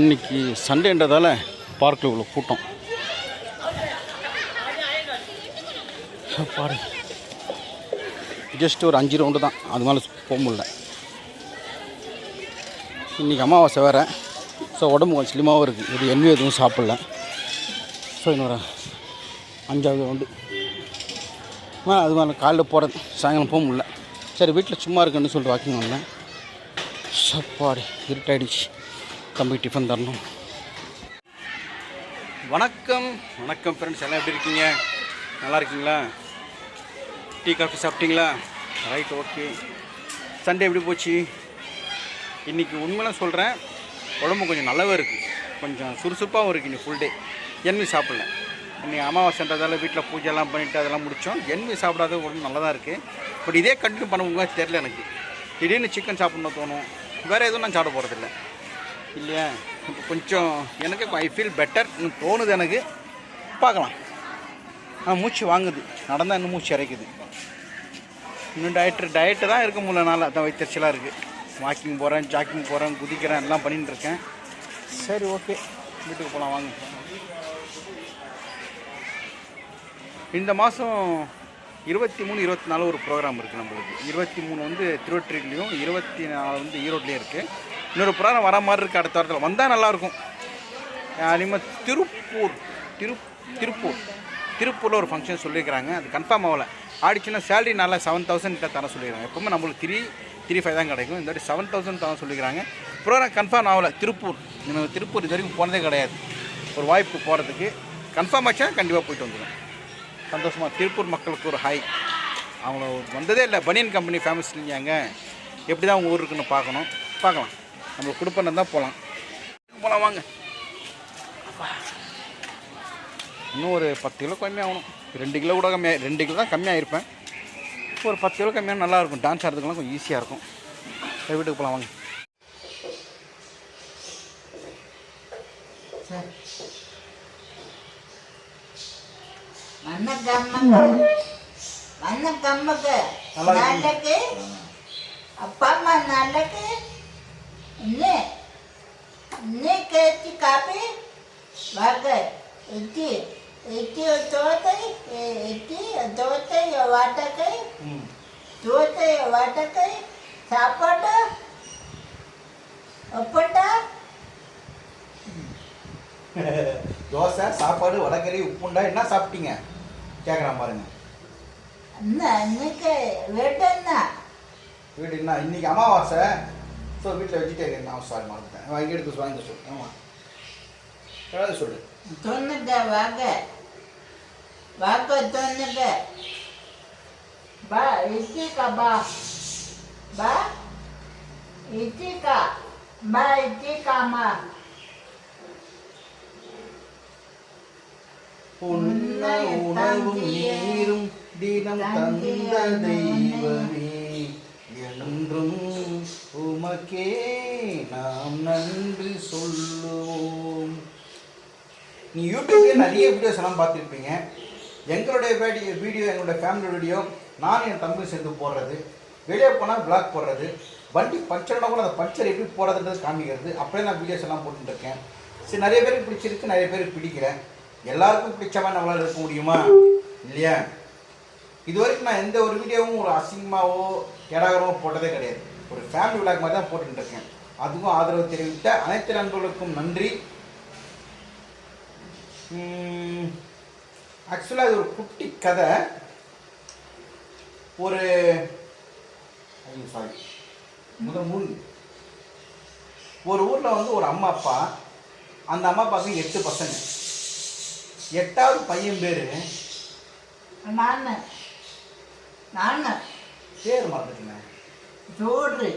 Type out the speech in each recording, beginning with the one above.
இன்னைக்கு சண்டேன்றதால பார்க்கில் இவ்வளோ கூட்டம். பாரு. ஜஸ்ட் ஒரு அஞ்சு ரவுண்டு தான். அது மேலே போக முடியல. இன்றைக்கி அமாவாசை வேறு. ஸோ உடம்பு கொஞ்சம் ஸ்லிமாகவும் இருக்குது இது எண்ணெய் எதுவும் சாப்பிடல. ஸோ இன்னொரு அஞ்சாவது ரவுண்டு ஆ அது மேலே காலைல போகிறது சாயங்காலம் போக முடியல. சரி வீட்டில் சும்மா இருக்குன்னு சொல்லிட்டு வாக்கிங் வந்தேன். சப்பாடு இருட்டாயிடுச்சு. தம்பி டிஃபன் தரணும். வணக்கம். வணக்கம் ஃப்ரெண்ட்ஸ் எல்லாம் எப்படி இருக்கீங்க? நல்லா இருக்கீங்களா? டீ காஃபி சாப்பிட்டீங்களா? ரைட் ஓகே சண்டே எப்படி போச்சு? இன்றைக்கி உண்மையெல்லாம் சொல்கிறேன் உடம்பு கொஞ்சம் நல்லாவே இருக்குது கொஞ்சம் சுறுசுறுப்பாகவும் இருக்குது இன்னைக்கு ஃபுல் டே என்வி சாப்பிடல. இன்றைக்கி அமாவாசைன்றதால வீட்டில் பூஜைலாம் பண்ணிவிட்டு அதெல்லாம் முடித்தோம் என்வி சாப்பிடாத உடம்பு நல்லா தான் இருக்குது பட் இதே கண்டினியூ பண்ண முடியுமா தெரில எனக்கு. திடீர்னு சிக்கன் சாப்பிட்ணும் தோணும். வேறு எதுவும் நான் சாப்பிட போகிறதில்ல இல்லையா? இப்போ கொஞ்சம் எனக்கு ஐ ஃபீல் பெட்டர்னு தோணுது எனக்கு. பார்க்கலாம். ஆ மூச்சு வாங்குது. நடந்தால் இன்னும் மூச்சு இறைக்குது இன்னும் டயட்டு டயட்டு தான் இருக்க முடியல நாள் அதான் வைத்தறிச்சலாக இருக்குது வாக்கிங் போகிறேன் ஜாக்கிங் போகிறேன் குதிக்கிறேன் எல்லாம் பண்ணிட்டு இருக்கேன். சரி ஓகே வீட்டுக்கு போகலாம் வாங்க. இந்த மாதம் இருபத்தி மூணு இருபத்தி நாலு ஒரு ப்ரோக்ராம் இருக்குது நம்மளுக்கு. இருபத்தி மூணு வந்து திருவற்றிலையும் இருபத்தி நாலு வந்து ஈரோட்லேயும் இருக்குது இன்னொரு புராணம் வர மாதிரி இருக்குது அடுத்த வாரத்தில். வந்தால் நல்லாயிருக்கும். இனிமேல் திருப்பூர் திரு திருப்பூர். திருப்பூரில் ஒரு ஃபங்க்ஷன் சொல்லியிருக்கிறாங்க. அது கன்ஃபார்ம் ஆகலை. ஆடிச்சுன்னா சேலரி நல்லா செவன் தௌசண்ட் கிட்ட தர சொல்லிடுறாங்க எப்பவுமே நம்மளுக்கு த்ரீ த்ரீ ஃபைவ் தான் கிடைக்கும். இந்த வாட்டி செவன் தௌசண்ட் தர சொல்லியிருக்காங்க ப்ரோக்ராம் கன்ஃபார்ம் ஆகலை. திருப்பூர். நம்ம திருப்பூர் இது வரைக்கும் போனதே கிடையாது. ஒரு வாய்ப்பு போகிறதுக்கு கன்ஃபார்ம் ஆச்சுன்னா கண்டிப்பாக போயிட்டு வந்துடும் சந்தோஷமாக திருப்பூர் மக்களுக்கு ஒரு ஹாய் அவங்கள வந்ததே இல்லை. பனியன் கம்பெனி ஃபேமஸ் இல்லையாங்க. எப்படி தான் அவங்க ஊர் இருக்குன்னு பார்க்கணும். பார்க்கலாம். நம்மளுக்கு கொடுப்பன தான் போகலாம் போகலாம் வாங்க. இன்னும் ஒரு பத்து கிலோ கம்மியாகணும் ரெண்டு கிலோ கூட கம்மியாக ரெண்டு கிலோ தான் கம்மியாக இருப்பேன் ஒரு பத்து கிலோ கம்மியாக நல்லா இருக்கும். டான்ஸ் ஆடுறதுக்குலாம் கொஞ்சம் ஈஸியாக இருக்கும். வீட்டுக்கு போகலாம் வாங்க. நாளைக்கு அப்பா அம்மா நாளைக்கு இன்னே இன்னே கேச்சு காப்பி வாங்க எட்டி எட்டி தோத்தை எட்டி தோத்தை வாட்டக்கை ம் தோத்தை வாட்டக்கை சாப்பாடு ஒப்பட்டா தோசை சாப்பாடு வடகறி உப்புண்டா என்ன சாப்பிட்டீங்க? கேட்குறான் பாருங்க. இன்னைக்கு வேட்டண்ணா வீடு என்ன? இன்னைக்கு அமாவாசை. ஸோ வீட்டில் வெஜிடேரியன் நான் சாரி மறந்துட்டேன் வாங்கி எடுத்து வாங்கி சொல்லு ஆமாம் ஏதாவது சொல்லு தொண்ணுங்க வாங்க வாங்க தொண்ணுங்க பா இட்டிக்கா பா பா இட்டிக்கா பா உண்ண உணவும் நீரும் தினம் தந்த தெய்வமே என்றும் உமக்கே நாம் நன்றி சொல்லுவோம். நீ யூடியூப்லேயே நிறைய வீடியோஸ் எல்லாம் பார்த்துருப்பீங்க. எங்களுடைய வீடியோ வீடியோ எங்களுடைய ஃபேமிலி வீடியோ நான் என் தம்பி சேர்ந்து போடுறது வெளியே போனால் பிளாக் போடுறது வண்டி பஞ்சர்னா கூட அந்த பஞ்சர் எப்படி போடுறதுன்றது காமிக்கிறது அப்படியே நான் வீடியோஸ் எல்லாம் போட்டுருக்கேன் சரி நிறைய பேருக்கு பிடிச்சிருக்கு நிறைய பேருக்கு பிடிக்கிறேன் எல்லாருக்கும் பிடிச்ச நம்மளால் இருக்க முடியுமா? இல்லையா? இது வரைக்கும் நான் எந்த ஒரு வீடியோவும் ஒரு அசிங்கமாவோ கேடாகரமோ போட்டதே கிடையாது. ஒரு ஃபேமிலி விளாக் மாதிரி தான் போட்டுட்டு இருக்கேன். அதுவும் ஆதரவு தெரிவித்த அனைத்து நண்பர்களுக்கும் நன்றி. ஆக்சுவலாக இது ஒரு குட்டி கதை. ஒரு சாரி முதல் மூணு. ஒரு ஊரில் வந்து ஒரு அம்மா அப்பா. அந்த அம்மா அப்பாவுக்கு எட்டு பசங்க. எட்டாவது பையன் பேர் நானு நானு பேர் மறந்துட்டேன். ஜோடு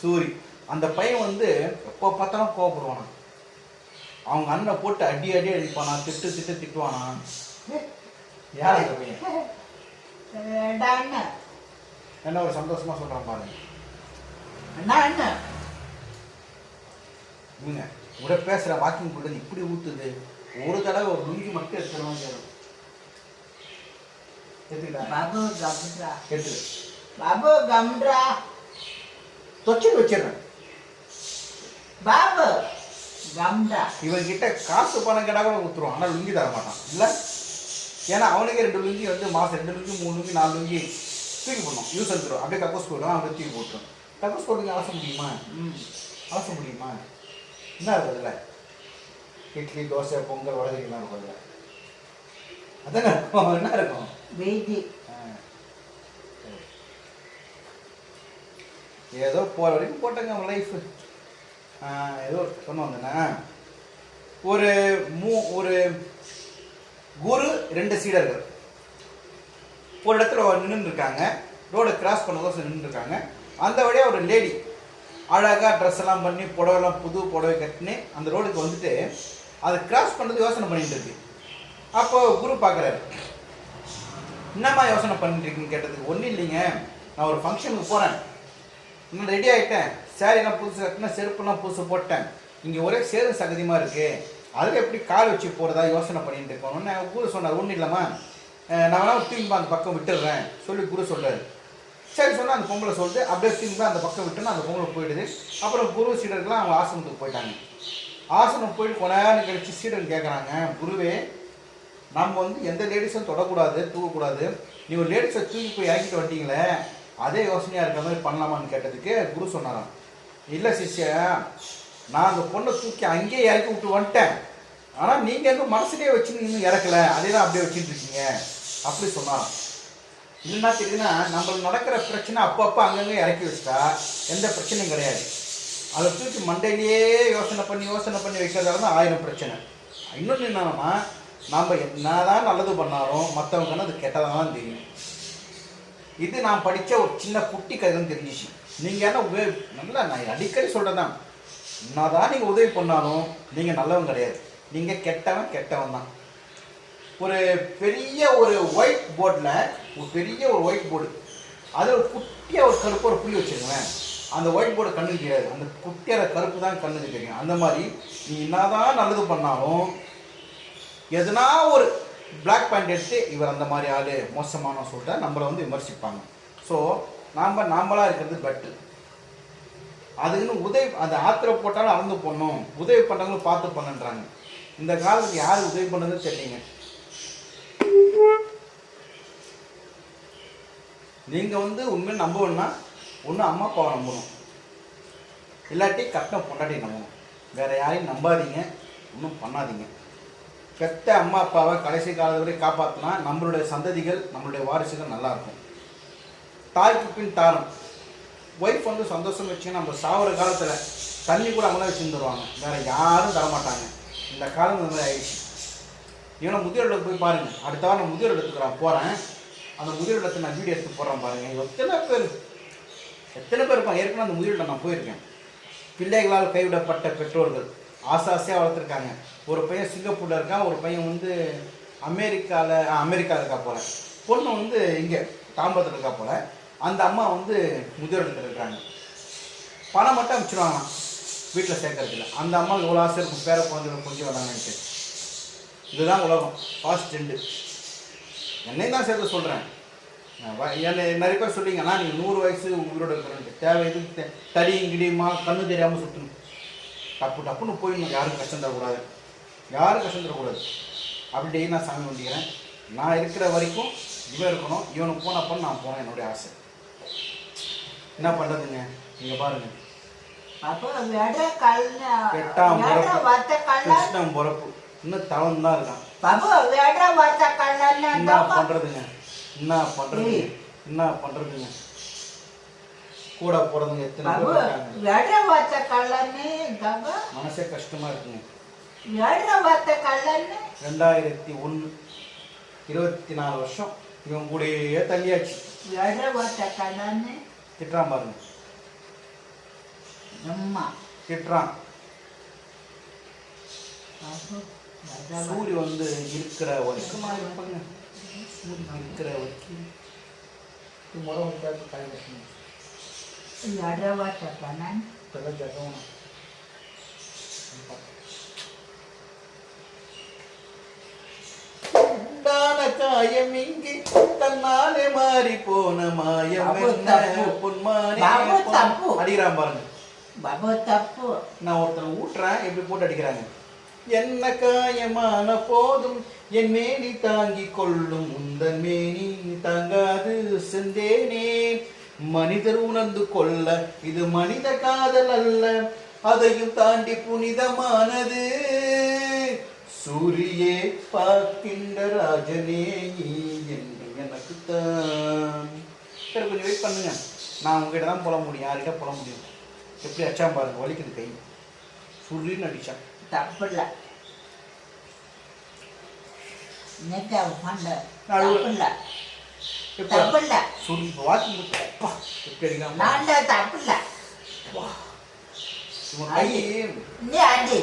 சூரி. அந்த பையன் வந்து எப்போ பார்த்தாலும் கோவப்படுவானா? அவங்க அண்ணனை போட்டு அடி அடி அடிப்பானா? திட்டு திட்டு திட்டுவானா? யார் அந்த பையன்? என்ன ஒரு சந்தோஷமா சொல்றான் பாருங்க நானு இவங்க கூட பேசுற வாக்கிங் கூட இப்படி ஊத்துது. ஒரு தடவை ஒரு லுங்கி மட்டும் எடுத்துருவாங்க. எடுத்துக்கிட்டா பாபு கம்ரா. எடுத்துக்க பாபு கம்ரா. தொச்சு வச்சிடுறேன். பாபு கம்டா இவன் கிட்ட காசு பணம் கேட்டா கூட கொடுத்துருவான் ஆனால் லுங்கி தர மாட்டான். இல்லை? ஏன்னா அவனுக்கே ரெண்டு லுங்கி வந்து மாதம் ரெண்டு லுங்கி மூணு லுங்கி நாலு லுங்கி தூக்கி போடணும். யூஸ் எடுத்துரும் அப்படியே கக்கோஸ் போடுவோம் அப்படியே தூக்கி போட்டுரும். கக்கோஸ் போட்டுங்க அலச முடியுமா? அலச முடியுமா? என்ன இருக்குது அதில்? இட்லி தோசை பொங்கல் வடகரிலாம் இருக்கும் அதில். அதானே இருக்கும். என்ன இருக்கும்? வெயிட்டி ஏதோ போகிற வரைக்கும் போட்டங்க அவன் லைஃப் ஏதோ சொன்ன வந்தேன்னா ஒரு மூ ஒரு குரு ரெண்டு சீடர்கள். ஒரு இடத்துல நின்று இருக்காங்க ரோடை கிராஸ் பண்ணதோசம் நின்று இருக்காங்க அந்த வழியாக ஒரு லேடி அழகாக ட்ரெஸ் எல்லாம் பண்ணி புடவைலாம் புது புடவை கட்டினு அந்த ரோடுக்கு வந்துட்டு அதை கிராஸ் பண்ணுறது யோசனை பண்ணிட்டு இருக்கு. அப்போ குரு பார்க்குறாரு. என்னம்மா யோசனை பண்ணிட்டு கேட்டதுக்கு ஒன்றும் இல்லைங்க. நான் ஒரு ஃபங்க்ஷனுக்கு போகிறேன் இன்னும் ரெடி ஆகிட்டேன் சேரீலாம் புதுசு கட்டினேன் செருப்புலாம் புதுசு போட்டேன். இங்கே ஒரே சேரும் சகதியமாக இருக்குது அதில் எப்படி கால் வச்சு போகிறதா யோசனை பண்ணிட்டு இருக்கோம்னு குரு சொன்னார். ஒன்றும் இல்லைம்மா. நான் வேணால் திரும்பி அந்த பக்கம் விட்டுடுறேன் சொல்லி குரு சொல்றாரு சரி சொன்னால் அந்த பொம்பளை சொல்லிட்டு அப்படியே திரும்பி அந்த பக்கம் விட்டுன்னு அந்த பொம்பளை போயிடுது. அப்புறம் குரு சீடர்கள்லாம் அவங்க ஆசிரமத்துக்கு போயிட்டாங்க. ஆசிரமம் போயிட்டு கொண்டாடு கழிச்சு சீடர் கேட்குறாங்க குருவே நம்ம வந்து எந்த லேடிஸும் தொடக்கூடாது தூக்கக்கூடாது. நீ ஒரு லேடிஸை தூக்கி போய் இறக்கிட்டு வந்துட்டீங்களே அதே யோசனையாக இருக்கிற மாதிரி பண்ணலாமான்னு கேட்டதுக்கு குரு சொன்னாராம். இல்லை சிஷ்யா நான் அந்த பொண்ணை தூக்கி அங்கேயே இறக்கி விட்டு வந்துட்டேன். ஆனால் நீங்கள் இன்னும் மனசுலேயே வச்சு இன்னும் இறக்கல. அதே தான் அப்படியே வச்சுட்டு இருக்கீங்க. அப்படி சொன்னாராம். என்ன தெரியுதுன்னா நம்மளுக்கு நடக்கிற பிரச்சனை அப்பப்போ அங்கங்கே இறக்கி வச்சிட்டா எந்த பிரச்சனையும் கிடையாது. அதை தூக்கி மண்டையிலேயே யோசனை பண்ணி யோசனை பண்ணி வைக்கிறதால தான் ஆயிரம் பிரச்சனை. இன்னொன்று என்னன்னா நாம் என்னதான் நல்லது பண்ணாலும் மற்றவங்க அது கெட்டதாக தான் தெரியும். இது நான் படித்த ஒரு சின்ன குட்டி கதைன்னு தெரிஞ்சிச்சு. நீங்கள் என்ன உதவி நல்லா நான் அடிக்கடி சொல்கிறேன் நான் என்னதான் நீங்கள் உதவி பண்ணாலும் நீங்கள் நல்லவன் கிடையாது. நீங்கள் கெட்டவன் கெட்டவன் தான். ஒரு பெரிய ஒரு ஒயிட் போர்டில் ஒரு பெரிய ஒரு ஒயிட் போர்டு அதில் ஒரு குட்டியாக ஒரு கருப்பு ஒரு புள்ளி வச்சுருங்களேன் அந்த ஒயிட் போர்டு கண்ணுக்கு தெரியாது. அந்த குட்டியான கருப்பு தான் கண்ணுக்கு தெரியும். அந்த மாதிரி நீ என்னதான் நல்லது பண்ணாலும் எதுனா ஒரு பிளாக் பாயிண்ட் எடுத்து இவர் அந்த மாதிரி ஆள் மோசமான சொல்லிட்டு நம்மளை வந்து விமர்சிப்பாங்க. ஸோ நாம் நாமளாக இருக்கிறது பெட்ரு அதுக்குன்னு உதவி அந்த ஆத்திர போட்டாலும் அளந்து போடணும். உதவி பண்ணுறவங்களும் பார்த்து பண்ணுன்றாங்க. இந்த காலத்துக்கு யார் உதவி பண்ணதுன்னு தெரியுங்க நீங்கள் வந்து உண்மையை நம்பணும்னா ஒன்று அம்மா அப்பாவை நம்பணும். இல்லாட்டி கட்டின பொண்டாட்டி நம்பணும். வேறு யாரையும் நம்பாதீங்க ஒன்றும் பண்ணாதீங்க. பெத்த அம்மா அப்பாவை கடைசி காலத்து வரை காப்பாற்றினா நம்மளுடைய சந்ததிகள் நம்மளுடைய வாரிசுகள் நல்லாயிருக்கும் தாய்க்கு பின் தாரம். ஒய்ஃப் வந்து சந்தோஷம் வச்சுன்னா நம்ம சாகுற காலத்தில் தண்ணி கூட அவங்களே வச்சுருந்துருவாங்க வேறு யாரும் தரமாட்டாங்க. இந்த காலம் இந்த மாதிரி ஆயிடுச்சு. இவனை முதியோர் போய் பாருங்கள் அடுத்த வாரம் நான் முதியோர் இடத்துக்கு நான் போகிறேன் அந்த முதியோர் நான் வீடியோ எடுத்து போடுறேன் பாருங்க. எத்தனை பேர்? எத்தனை பேர் இருப்பாங்க? ஏற்கனவே அந்த முதியோர் நான் போயிருக்கேன். பிள்ளைகளால் கைவிடப்பட்ட பெற்றோர்கள். ஆசை ஆசையாக வளர்த்துருக்காங்க. ஒரு பையன் சிங்கப்பூரில் இருக்கான் ஒரு பையன் வந்து அமெரிக்காவில் அமெரிக்கா இருக்கா போல. பொண்ணு வந்து இங்கே தாம்பரத்தில் இருக்கா போல. அந்த அம்மா வந்து முதியோர் இருக்கிறாங்க. இருக்காங்க பணம் மட்டும் அனுப்பிச்சிடுவாங்களாம் வீட்டில் சேர்க்கறதில்ல அந்த அம்மா இவ்வளோ ஆசை இருக்கும் பேர குழந்தைகள் கொஞ்சம் வராங்கன்ட்டு இதுதான் உலகம் ஃபாஸ்ட் ரெண்டு என்னையும் தான் சேர்த்து சொல்கிறேன் என்னை நிறைய பேர் சொல்லிங்கன்னா நீங்கள் நூறு வயசு உயிரோட இருக்கிறேன் தேவை இது தே- தடியும் கிடியுமா கண்ணு தெரியாமல் சுற்றணும் டப்பு டப்புன்னு போயிடணும் யாரும் கஷ்டம் தரக்கூடாது. யாரும் கஷ்டம் தரக்கூடாது. அப்படி நான் சாமி வேண்டிக்கிறேன் நான் இருக்கிற வரைக்கும் இவன் இருக்கணும். இவனுக்கு போனப்போ நான் போனேன் என்னுடைய ஆசை. என்ன பண்ணுறதுங்க நீங்கள் பாருங்க. அப்போ வெட கல்ல எட்டாம் வெட பிறப்பு வத்த கல்ல கிருஷ்ணன் பிறப்பு இன்னும் தவன் தான் இருக்கான். என்ன பண்றதுங்க? என்ன பண்றதுங்க. என்ன பண்றதுங்க? கூட போறதுங்க எத்தனை பேர் இருக்காங்க? வெட வத்த கல்லன்னு பாபு மனசே கஷ்டமா இருக்குங்க. வெட வத்த கல்லன்னு ரெண்டாயிரத்தி ஒன்று இருபத்தி நாலு வருஷம் இவன் கூடயே தள்ளியாச்சு வெட வத்த கல்லன்னு திட்டுறான் பாருங்க. அம்மா. திட்டுறான். சூரிய வந்து இருக்கிற வரைக்குமா இருப்பாங்க. இருக்கிற வரைக்கும். முறை வந்து காய் இதெல்லாம் ஜகம் உண்டான காயம் இங்கே தன்னாலே மாறி போன மாயம். அடிக்கிறான் பாருங்க பாபா தப்பு நான் ஒருத்தனை ஊட்டுறேன் எப்படி போட்டு அடிக்கிறாங்க என்ன காயமான போதும் என் மேனி தாங்கிக் கொள்ளும் உந்தன் மேனி தாங்காது செந்தேனே மனிதர் உணர்ந்து கொள்ள இது மனித காதல் அல்ல. அதையும் தாண்டி புனிதமானது. சூரியே பார்க்கின்ற ராஜனே என்று எனக்கு தான். சரி கொஞ்சம் வெயிட் பண்ணுங்க. நான் உங்ககிட்ட தான் புல முடியும். யார்கிட்ட புல முடியும்? எப்படி அடிச்சா பாருங்க. வலிக்குது கை. சுருளின்னு அடிச்சான். தப்பில்ல. இன்னைக்கு அவன் பண்ண அழுவ- தப்பில்ல. தப்பில்ல. சுருளி இப்போ வாத்தி அப்பா எப்படி நான் தப்பில்ல. இவன் கை நீ அடி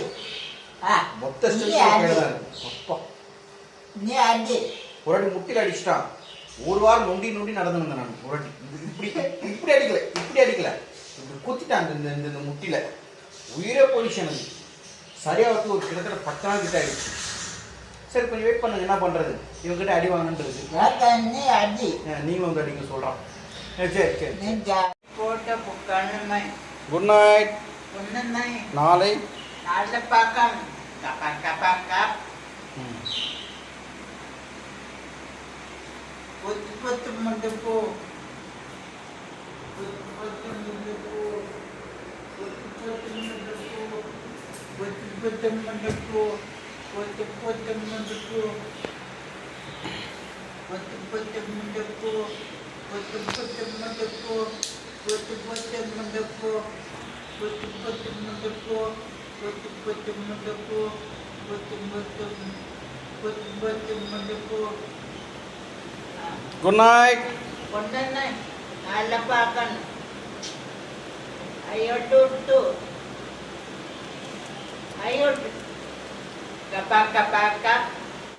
ஆ மொத்த அடி அப்பா. நீ அடி ஒரு வாட்டி முட்டியில் அடிச்சிட்டான். ஒரு வாரம் நொண்டி நொண்டி நடந்து வந்தேன் நான் ஒரு இப்படி இப்படி அடிக்கல இப்படி அடிக்கல. இப்படி குத்திட்டான் இந்த இந்த முட்டியில் உயிரே போயிடுச்சு எனக்கு. சரியாகிறதுக்கு ஒரு கிட்டத்தட்ட பத்து நாள் கிட்ட ஆயிடுச்சு. சரி கொஞ்சம் வெயிட் பண்ணுங்க. என்ன பண்ணுறது இவங்ககிட்ட அடி வாங்கன்றது. அடி. நீங்களும் வந்து அடிக்க சொல்கிறான் சரி சரி. போட்ட புக்கணுமே குட் நைட் நாளை. நாளை பார்க்கணும் கப்பா கப்பா கப் பொத்து பொத்து முண்டு போ. பொத்து பொத்து முண்டு போ. பொத்து பொத்து முண்டு போ. பொத்து பொத்து முண்டு போ. Pojďte, pojďte mi do toho. Pojďte, pojďte mi do toho. Pojďte, pojďte mi do toho. Pojďte, pojďte mi do toho. Pojďte, pojďte mi do toho. Pojďte, pojďte mi do toho. Pojďte, pojďte mi. Pojďte, pojďte mi do toho. Good night. Good night. Alapakan. Ayotu tu. Ayotu. Kapag, kapag, kapag,